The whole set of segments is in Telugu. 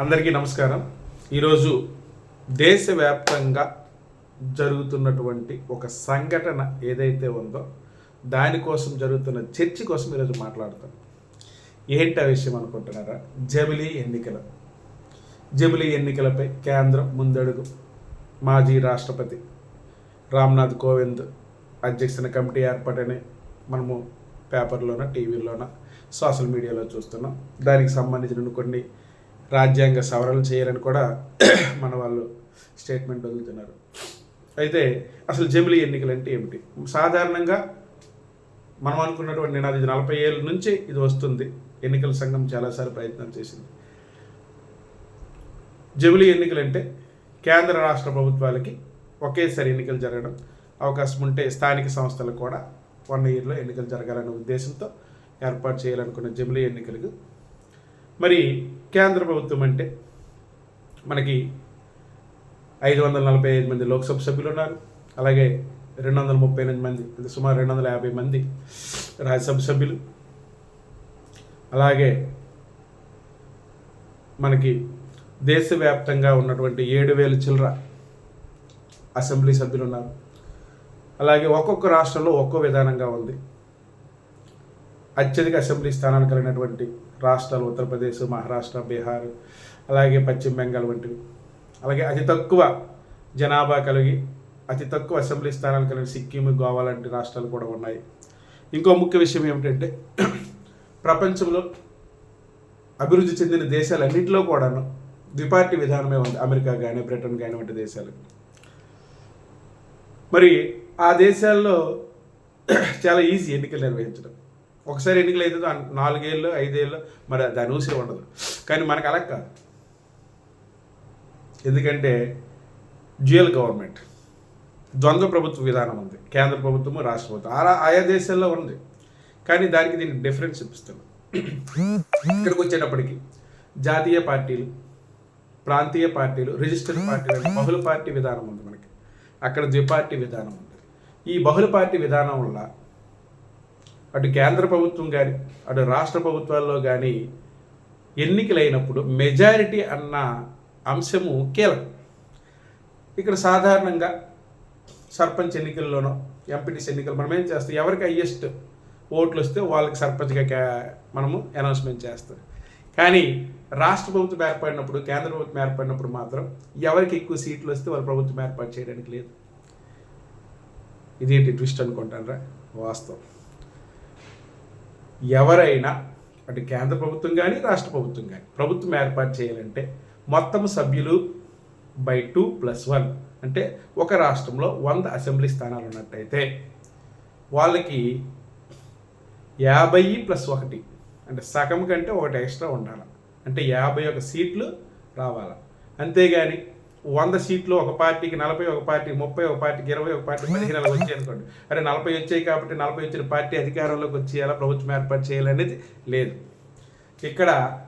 అందరికీ నమస్కారం. ఈరోజు దేశవ్యాప్తంగా జరుగుతున్నటువంటి ఒక సంఘటన ఏదైతే ఉందో దానికోసం జరుగుతున్న చర్చ కోసం ఈరోజు మాట్లాడతాం. ఏంటి ఆ విషయం అనుకుంటున్నారా? జమిలీ ఎన్నికలు జమిలీ ఎన్నికలపై కేంద్రం ముందడుగు. మాజీ రాష్ట్రపతి రామ్నాథ్ కోవింద్ అధ్యక్షన కమిటీ ఏర్పాటని మనము పేపర్లోన టీవీలోన సోషల్ మీడియాలో చూస్తున్నాం. దానికి సంబంధించిన కొన్ని రాజ్యాంగ సవరణ చేయాలని కూడా మన వాళ్ళు స్టేట్మెంట్ వదులుతున్నారు. అయితే అసలు జమిలీ ఎన్నికలు అంటే ఏమిటి? సాధారణంగా మనం అనుకున్నటువంటి నేను అది నలభై ఏళ్ళ నుంచి ఇది వస్తుంది. ఎన్నికల సంఘం చాలాసార్లు ప్రయత్నం చేసింది. జమిలీ ఎన్నికలు అంటే కేంద్ర రాష్ట్ర ప్రభుత్వాలకి ఒకేసారి ఎన్నికలు జరగడం అవకాశం ఉంటే స్థానిక సంస్థలకు కూడా వన్ ఇయర్లో ఎన్నికలు జరగాలనే ఉద్దేశంతో ఏర్పాటు చేయాలనుకున్న జమిలీ ఎన్నికలకు మరి కేంద్ర ప్రభుత్వం అంటే మనకి ఐదు వందల నలభై ఐదు మంది లోక్సభ సభ్యులు ఉన్నారు. అలాగే రెండు వందల ముప్పై ఎనిమిది మంది అంటే సుమారు రెండు వందల యాభై మంది రాజ్యసభ సభ్యులు. అలాగే మనకి దేశవ్యాప్తంగా ఉన్నటువంటి ఏడు వేల చిల్లర అసెంబ్లీ సభ్యులు ఉన్నారు. అలాగే ఒక్కొక్క రాష్ట్రంలో ఒక్కో విధానంగా ఉంది. అత్యధిక అసెంబ్లీ స్థానాలు కలిగినటువంటి రాష్ట్రాలు ఉత్తరప్రదేశ్ మహారాష్ట్ర బీహార్ అలాగే పశ్చిమ బెంగాల్ వంటివి. అలాగే అతి తక్కువ జనాభా కలిగి అతి తక్కువ అసెంబ్లీ స్థానాలు కలిగిన సిక్కిం గోవా లాంటి రాష్ట్రాలు కూడా ఉన్నాయి. ఇంకో ముఖ్య విషయం ఏమిటంటే ప్రపంచంలో అభివృద్ధి చెందిన దేశాలన్నింటిలో కూడాను ద్విపార్టీ విధానమే ఉంది. అమెరికా కానీ బ్రిటన్ కానీ వంటి దేశాలు. మరి ఆ దేశాల్లో చాలా ఈజీ ఎన్నికలు నిర్వహించడం. ఒకసారి ఎన్నికలు అవుతుంది దాని నాలుగేళ్ళు ఐదేళ్ళు మరి దాని ఊసే ఉండదు. కానీ మనకు అలా కాదు. ఎందుకంటే డ్యూయల్ గవర్నమెంట్ ద్వంద్వ ప్రభుత్వ విధానం ఉంది. కేంద్ర ప్రభుత్వము రాష్ట్ర ప్రభుత్వం. అలా ఆయా దేశాల్లో ఉంది. కానీ దానికి దీన్ని డిఫరెన్స్ చూపిస్తాను ఇక్కడికి వచ్చేటప్పటికి జాతీయ పార్టీలు ప్రాంతీయ పార్టీలు రిజిస్టర్డ్ పార్టీలు బహుళ పార్టీ విధానం ఉంది మనకి. అక్కడ ద్విపార్టీ విధానం ఉంది. ఈ బహుళ పార్టీ విధానం వల్ల అటు కేంద్ర ప్రభుత్వం కానీ అటు రాష్ట్ర ప్రభుత్వాల్లో కానీ ఎన్నికలైనప్పుడు మెజారిటీ అన్న అంశము కీలకం. ఇక్కడ సాధారణంగా సర్పంచ్ ఎన్నికల్లోనో ఎంపీటీసీ ఎన్నికలు మనం ఏం చేస్తాం? ఎవరికి హయ్యెస్ట్ ఓట్లు వస్తే వాళ్ళకి సర్పంచ్గా క్యా- మనము అనౌన్స్మెంట్ చేస్తాం. కానీ రాష్ట్ర ప్రభుత్వం ఏర్పడినప్పుడు కేంద్ర ప్రభుత్వం ఏర్పడినప్పుడు మాత్రం ఎవరికి ఎక్కువ సీట్లు వస్తే వాళ్ళ ప్రభుత్వం ఏర్పాటు చేయడానికి లేదు. ఇదేంటి ట్విస్ట్ అనుకుంటారా వాస్తవం. ఎవరైనా అటు కేంద్ర ప్రభుత్వం కానీ రాష్ట్ర ప్రభుత్వం కానీ ప్రభుత్వం ఏర్పాటు చేయాలంటే మొత్తం సభ్యులు బై టూ ప్లస్ వన్. అంటే ఒక రాష్ట్రంలో వంద అసెంబ్లీ స్థానాలు ఉన్నట్టయితే వాళ్ళకి యాభై ప్లస్ ఒకటి అంటే సగం కంటే ఒకటి ఎక్స్ట్రా ఉండాలి. అంటే యాభై ఒక సీట్లు రావాలి. అంతేగాని వంద సీట్లు ఒక పార్టీకి నలభై ఒక పార్టీ ముప్పై ఒక పార్టీకి ఇరవై ఒక పార్టీ పదిహేను అలా వచ్చాయి అనుకోండి. అరే నలభై వచ్చాయి కాబట్టి నలభై వచ్చిన పార్టీ అధికారంలోకి వచ్చేయాలా? ప్రభుత్వం ఏర్పాటు చేయాలనేది లేదు. ఇక్కడ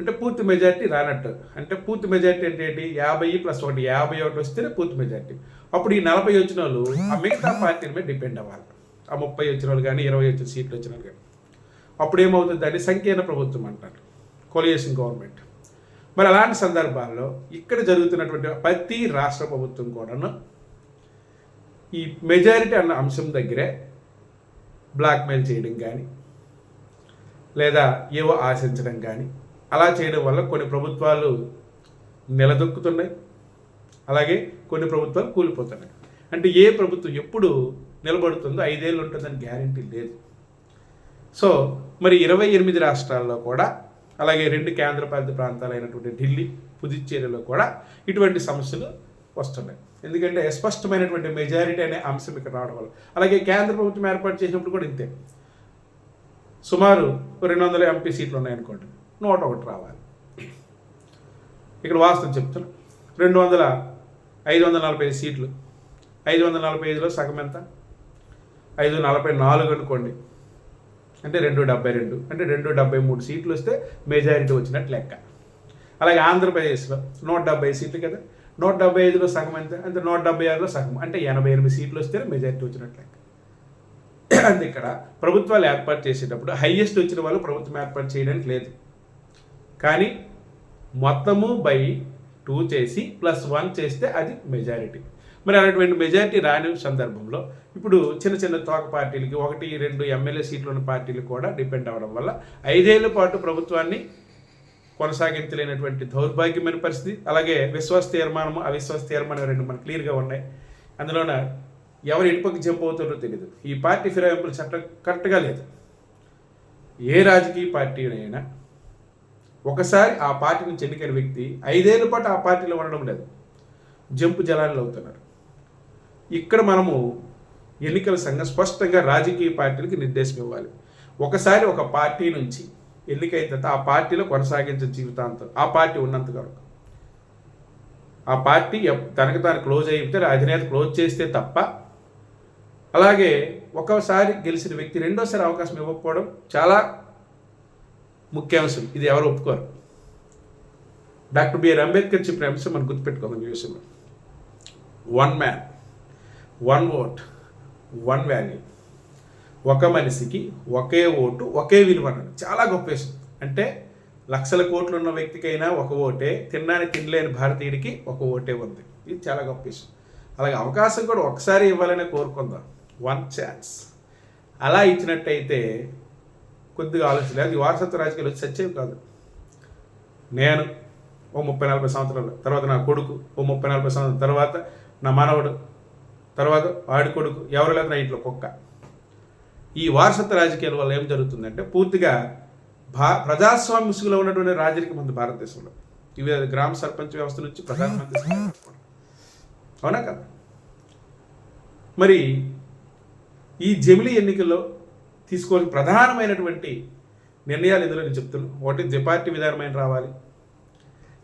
అంటే పూర్తి మెజార్టీ రానట్టు. అంటే పూర్తి మెజార్టీ అంటే ఏంటి? యాభై ప్లస్ ఒకటి యాభై ఒకటి వస్తేనే పూర్తి మెజార్టీ. అప్పుడు ఈ నలభై వచ్చిన వాళ్ళు ఆ మిగతా పార్టీల మీద డిపెండ్ అవ్వాలి. ఆ ముప్పై వచ్చిన వాళ్ళు కానీ ఇరవై వచ్చిన సీట్లు వచ్చిన వాళ్ళు కానీ. అప్పుడు ఏమవుతుంది? దాన్ని సంకీర్ణ ప్రభుత్వం అంటారు. కొలియేషన్ గవర్నమెంట్ మరి అలాంటి సందర్భాల్లో ఇక్కడ జరుగుతున్నటువంటి ప్రతి రాష్ట్ర ప్రభుత్వం కూడాను ఈ మెజారిటీ అన్న అంశం దగ్గరే బ్లాక్మెయిల్ చేయడం కానీ లేదా ఏవో ఆశించడం కానీ అలా చేయడం వల్ల కొన్ని ప్రభుత్వాలు నిలదొక్కుతున్నాయి. అలాగే కొన్ని ప్రభుత్వాలు కూలిపోతున్నాయి. అంటే ఏ ప్రభుత్వం ఎప్పుడు నిలబడుతుందో ఐదేళ్ళు ఉంటుందని గ్యారంటీ లేదు. సో మరి ఇరవై ఎనిమిది రాష్ట్రాల్లో కూడా అలాగే రెండు కేంద్రపాలిత ప్రాంతాలైనటువంటి ఢిల్లీ పుదుచ్చేరిలో కూడా ఇటువంటి సమస్యలు వస్తున్నాయి. ఎందుకంటే స్పష్టమైనటువంటి మెజారిటీ అనే అంశం ఇక్కడ రావడం వల్ల. అలాగే కేంద్ర ప్రభుత్వం ఏర్పాటు చేసినప్పుడు కూడా ఇంతే. సుమారు రెండు వందల ఎంపీ సీట్లు ఉన్నాయనుకోండి నూట ఒకటి రావాలి. ఇక్కడ వాస్తవం చెప్తున్నా. రెండు వందల ఐదు వందల నలభై ఐదు సీట్లు. ఐదు వందల నలభై ఐదులో సగం ఎంత? ఐదు నలభై నాలుగు అనుకోండి. అంటే రెండు డెబ్బై రెండు అంటే రెండు డెబ్బై మూడు సీట్లు వస్తే మెజారిటీ వచ్చినట్టు లెక్క. అలాగే ఆంధ్రప్రదేశ్లో నూట డెబ్బై సీట్లు కదా నూట డెబ్బై ఐదులో సగం ఎంత అంటే నూట డెబ్బై ఆరులో సగం అంటే ఎనభై ఎనిమిది సీట్లు వస్తే మెజారిటీ వచ్చినట్టు లెక్క. అంటే ఇక్కడ ప్రభుత్వాలు ఏర్పాటు చేసేటప్పుడు హైయెస్ట్ వచ్చిన వాళ్ళు ప్రభుత్వం ఏర్పాటు చేయడానికి లేదు. కానీ మొత్తము బై టూ చేసి ప్లస్ వన్ చేస్తే అది మెజారిటీ మరి అలాంటి మెజారిటీ రాని సందర్భంలో ఇప్పుడు చిన్న చిన్న తోక పార్టీలకి ఒకటి రెండు ఎమ్మెల్యే సీట్లు ఉన్న పార్టీలు కూడా డిపెండ్ అవ్వడం వల్ల ఐదేళ్ళ పాటు ప్రభుత్వాన్ని కొనసాగించలేనటువంటి దౌర్భాగ్యమైన పరిస్థితి. అలాగే విశ్వాస తీర్మానము అవిశ్వాస తీర్మానం రెండు మనకు క్లియర్గా ఉన్నాయి. అందులోన ఎవరు ఇటుపక్క జంప్ అవుతారో తెలియదు ఈ పార్టీ ఫిరాయింపులు చట్టం కరెక్ట్గా లేదు. ఏ రాజకీయ పార్టీ అయినా ఒకసారి ఆ పార్టీ నుంచి ఎన్నికైన వ్యక్తి ఐదేళ్ళ పాటు ఆ పార్టీలో ఉండడం లేదు. జంపు జలాలు అవుతున్నారు. ఇక్కడ మనము ఎన్నికల సంఘం స్పష్టంగా రాజకీయ పార్టీలకి నిర్దేశం ఇవ్వాలి. ఒకసారి ఒక పార్టీ నుంచి ఎన్నికైన తర్వాత ఆ పార్టీలో కొనసాగించే జీవితాంతం ఆ పార్టీ ఉన్నంత వరకు. ఆ పార్టీ తనకు తాను క్లోజ్ అయితే అధినేత క్లోజ్ చేస్తే తప్ప అలాగే ఒకసారి గెలిచిన వ్యక్తి రెండోసారి అవకాశం ఇవ్వకపోవడం చాలా ముఖ్యాంశం. ఇది ఎవరు ఒప్పుకోరు. డాక్టర్ బిఆర్ అంబేద్కర్ చెప్పిన అంశం మనం గుర్తుపెట్టుకుందాం ఈ విషయంలో one man one vote one value. ఒక మనిషికి ఒకే ఓటు ఒకే విలువ అన్నాడు చాలా గొప్ప విషయం. అంటే లక్షల కోట్లు ఉన్న వ్యక్తికైనా ఒక ఓటే తినడానికి తినలేని భారతీయుడికి ఒక ఓటే ఉంది. ఇది చాలా గొప్ప విషయం. అలాగే అవకాశం కూడా ఒకసారి ఇవ్వాలని కోరుకుందాం. వన్ ఛాన్స్ అలా ఇచ్చినట్టయితే కొద్దిగా ఆలోచన అది వారసత్వ రాజకీయాలు వచ్చి సత్యం కాదు. నేను ఓ ముప్పై నలభై సంవత్సరాలు తర్వాత నా కొడుకు ఓ ముప్పై నలభై సంవత్సరాల తర్వాత నా మనవడు తర్వాత వాడి కొడుకు ఎవరు లేదా ఇంట్లో కుక్క. ఈ వారసత్వ రాజకీయాల వల్ల ఏం జరుగుతుందంటే పూర్తిగా భా ప్రజాస్వామ్య ముసుగులో ఉన్నటువంటి రాజరికం ఉంది భారతదేశంలో. ఇవి గ్రామ సర్పంచ్ వ్యవస్థ నుంచి ప్రధానమంత్రి అవునా కదా? మరి ఈ జమిలీ ఎన్నికల్లో తీసుకోవాల్సిన ప్రధానమైనటువంటి నిర్ణయాలు ఇందులో నేను చెప్తున్నాను ఒకటి ద్విపార్టీ విధానమైన రావాలి.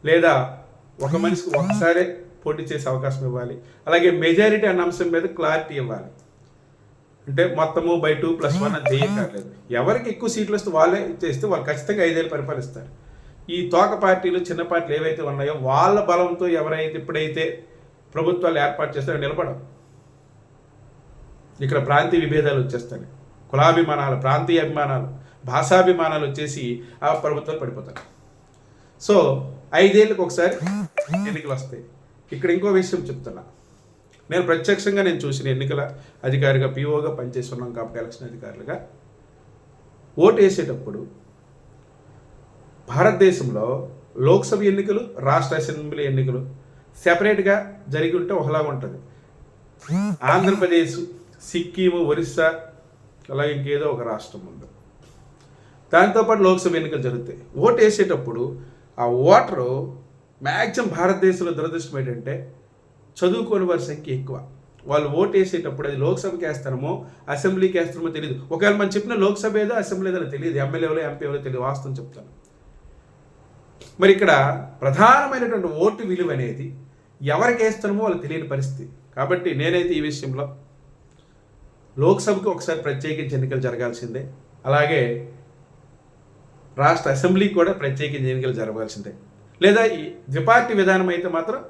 లేదా ఒక మనిషికి ఒకసారే పోటీ చేసే అవకాశం ఇవ్వాలి. అలాగే మెజారిటీ అన్న అంశం మీద క్లారిటీ ఇవ్వాలి. అంటే మొత్తము బై టూ ప్లస్ వన్ అని చేయక్కర్లేదు ఎవరికి ఎక్కువ సీట్లు వస్తే వాళ్ళే చేస్తే వాళ్ళు ఖచ్చితంగా ఐదేళ్ళు పరిపాలిస్తారు. ఈ తోక పార్టీలు చిన్న పార్టీలు ఏవైతే ఉన్నాయో వాళ్ళ బలంతో ఎవరైతే ఇప్పుడైతే ప్రభుత్వాలు ఏర్పాటు చేస్తారో నిలబడవు. ఇక్కడ ప్రాంతీయ విభేదాలు వచ్చేస్తాయి. కులాభిమానాలు ప్రాంతీయ అభిమానాలు భాషాభిమానాలు వచ్చేసి ఆ ప్రభుత్వాలు పడిపోతాయి. సో ఐదేళ్ళకి ఒకసారి ఎన్నికలు వస్తాయి. ఇక్కడ ఇంకో విషయం చెప్తున్నా. నేను ప్రత్యక్షంగా నేను చూసిన ఎన్నికల అధికారిగా పీఓగా పనిచేస్తున్నాం కాబట్టి ఎలక్షన్ అధికారులుగా. ఓటు వేసేటప్పుడు భారతదేశంలో లోక్సభ ఎన్నికలు రాష్ట్ర అసెంబ్లీ ఎన్నికలు సెపరేట్గా జరిగి ఉంటే ఒకలాగా ఉంటుంది. ఆంధ్రప్రదేశ్ సిక్కిము ఒరిస్సా అలాగే ఇంకేదో ఒక రాష్ట్రం ఉంది దాంతోపాటు లోక్సభ ఎన్నికలు జరుగుతాయి. ఓటు వేసేటప్పుడు ఆ ఓటరు మ్యాక్సిమం భారతదేశంలో దురదృష్టం ఏంటంటే చదువుకోని వారి సంఖ్య ఎక్కువ. వాళ్ళు ఓటు వేసేటప్పుడు అది లోక్సభకి వేస్తారమో అసెంబ్లీకి వేస్తారమో తెలియదు ఒకవేళ మనం చెప్పిన లోక్సభ ఏదో అసెంబ్లీ ఏదో తెలియదు. ఎమ్మెల్యేలో ఎంపీ ఎవరో తెలియదు. వాస్తవం చెప్తాను. మరి ఇక్కడ ప్రధానమైనటువంటి ఓటు విలువ అనేది ఎవరికి వేస్తామో వాళ్ళకి తెలియని పరిస్థితి. కాబట్టి నేనైతే ఈ విషయంలో లోక్సభకి ఒకసారి ప్రత్యేకించి ఎన్నికలు జరగాల్సిందే. అలాగే రాష్ట్ర అసెంబ్లీకి కూడా ప్రత్యేకించి ఎన్నికలు జరగాల్సిందే. లేదా ఈ ద్విపార్టీ విధానం అయితే మాత్రం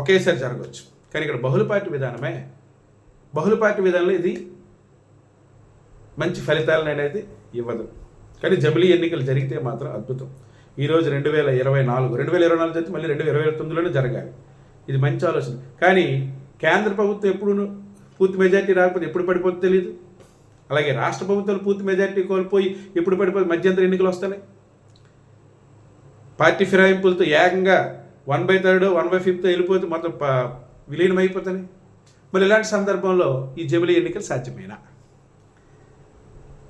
ఒకేసారి జరగవచ్చు. కానీ ఇక్కడ బహుళ పార్టీ విధానమే బహుళ పార్టీ విధానంలో ఇది మంచి ఫలితాలను అనేది ఇవ్వదు. కానీ జమిలీ ఎన్నికలు జరిగితే మాత్రం అద్భుతం. ఈరోజు రెండు వేల ఇరవై నాలుగు రెండు వేల ఇరవై నాలుగు జరిగితే మళ్ళీ రెండు వేల ఇరవై తొమ్మిదిలోనే జరగాలి. ఇది మంచి ఆలోచన. కానీ కేంద్ర ప్రభుత్వం ఎప్పుడు పూర్తి మెజార్టీ రాకపోతే ఎప్పుడు పడిపోతుందో తెలియదు అలాగే రాష్ట్ర ప్రభుత్వాలు పూర్తి మెజార్టీ కోల్పోయి ఎప్పుడు పడిపోతే మధ్యంతర ఎన్నికలు వస్తున్నాయి పార్టీ ఫిరాయింపులతో ఏకంగా one by third one by fifth వెళ్ళిపోతే మొత్తం విలీనం అయిపోతుంది మరి ఇలాంటి సందర్భంలో ఈ జమిలీ ఎన్నికలు సాధ్యమేనా?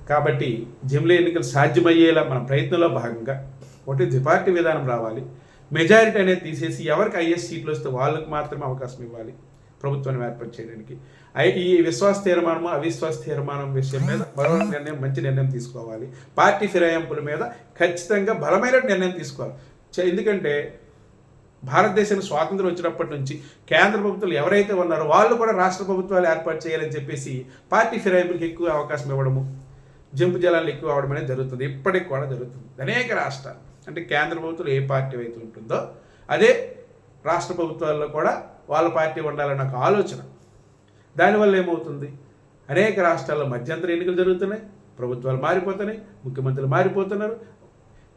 కాబట్టి జమిలీ ఎన్నికలు సాధ్యమయ్యేలా మన ప్రయత్నంలో భాగంగా ఒకటి ద్విపార్టీ విధానం రావాలి. మెజారిటీ అనేది తీసేసి ఎవరికి ఐఎస్ సీట్లు వస్తే వాళ్ళకి మాత్రమే అవకాశం ఇవ్వాలి. ప్రభుత్వాన్ని ఏర్పాటు చేయడానికి. ఈ విశ్వాస తీర్మానము అవిశ్వాస తీర్మానం విషయం మీద మరో నిర్ణయం మంచి నిర్ణయం తీసుకోవాలి. పార్టీ ఫిరాయింపుల మీద ఖచ్చితంగా బలమైన నిర్ణయం తీసుకోవాలి. ఎందుకంటే భారతదేశానికి స్వాతంత్రం వచ్చినప్పటి నుంచి కేంద్ర ప్రభుత్వాలు ఎవరైతే ఉన్నారో వాళ్ళు కూడా రాష్ట్ర ప్రభుత్వాలు ఏర్పాటు చేయాలని చెప్పేసి పార్టీ ఫిరాయింపులకు ఎక్కువ అవకాశం ఇవ్వడము జంపు జలాలు ఎక్కువ అవడం అనేది జరుగుతుంది. ఇప్పటికి కూడా జరుగుతుంది. అనేక రాష్ట్రాలు అంటే కేంద్ర ప్రభుత్వం ఏ పార్టీ అయితే ఉంటుందో అదే రాష్ట్ర ప్రభుత్వాల్లో కూడా వాళ్ళ పార్టీ ఉండాలన్న ఒక ఆలోచన. దానివల్ల ఏమవుతుంది? అనేక రాష్ట్రాల్లో మధ్యంతర ఎన్నికలు జరుగుతున్నాయి ప్రభుత్వాలు మారిపోతున్నాయి ముఖ్యమంత్రులు మారిపోతున్నారు.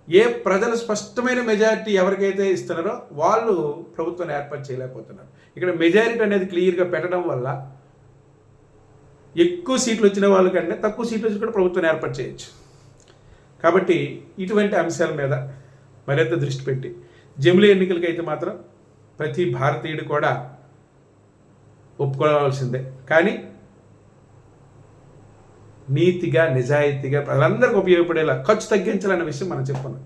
ఏ ప్రజలు స్పష్టమైన మెజారిటీ ఎవరికైతే ఇస్తున్నారో వాళ్ళు ప్రభుత్వాన్ని ఏర్పాటు చేయలేకపోతున్నారు. ఇక్కడ మెజారిటీ అనేది క్లియర్గా పెట్టడం వల్ల ఎక్కువ సీట్లు వచ్చిన వాళ్ళకంటే తక్కువ సీట్లు వచ్చి కూడా ప్రభుత్వాన్ని ఏర్పాటు చేయొచ్చు. కాబట్టి ఇటువంటి అంశాల మీద మరింత దృష్టి పెట్టి జమిలీ ఎన్నికలకైతే మాత్రం ప్రతి భారతీయుడు కూడా ఒప్పుకోవాల్సిందే. కానీ నీతిగా నిజాయితీగా ప్రజలందరికీ ఉపయోగపడేలా ఖర్చు తగ్గించాలన్న విషయం మనం చెప్పుకున్నాం.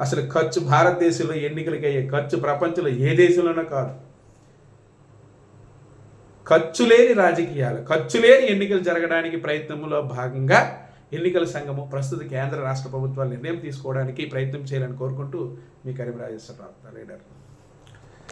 అసలు ఖర్చు భారతదేశంలో ఎన్నికలకి అయ్యే ఖర్చు ప్రపంచంలో ఏ దేశంలోనూ కాదు. ఖర్చు లేని రాజకీయాలు ఖర్చు లేని ఎన్నికలు జరగడానికి ప్రయత్నంలో భాగంగా ఎన్నికల సంఘము ప్రస్తుత కేంద్ర రాష్ట్ర ప్రభుత్వాలు నిర్ణయం తీసుకోవడానికి ప్రయత్నం చేయాలని కోరుకుంటూ మీ కరీంరాజేశ్వరరావు లీడర్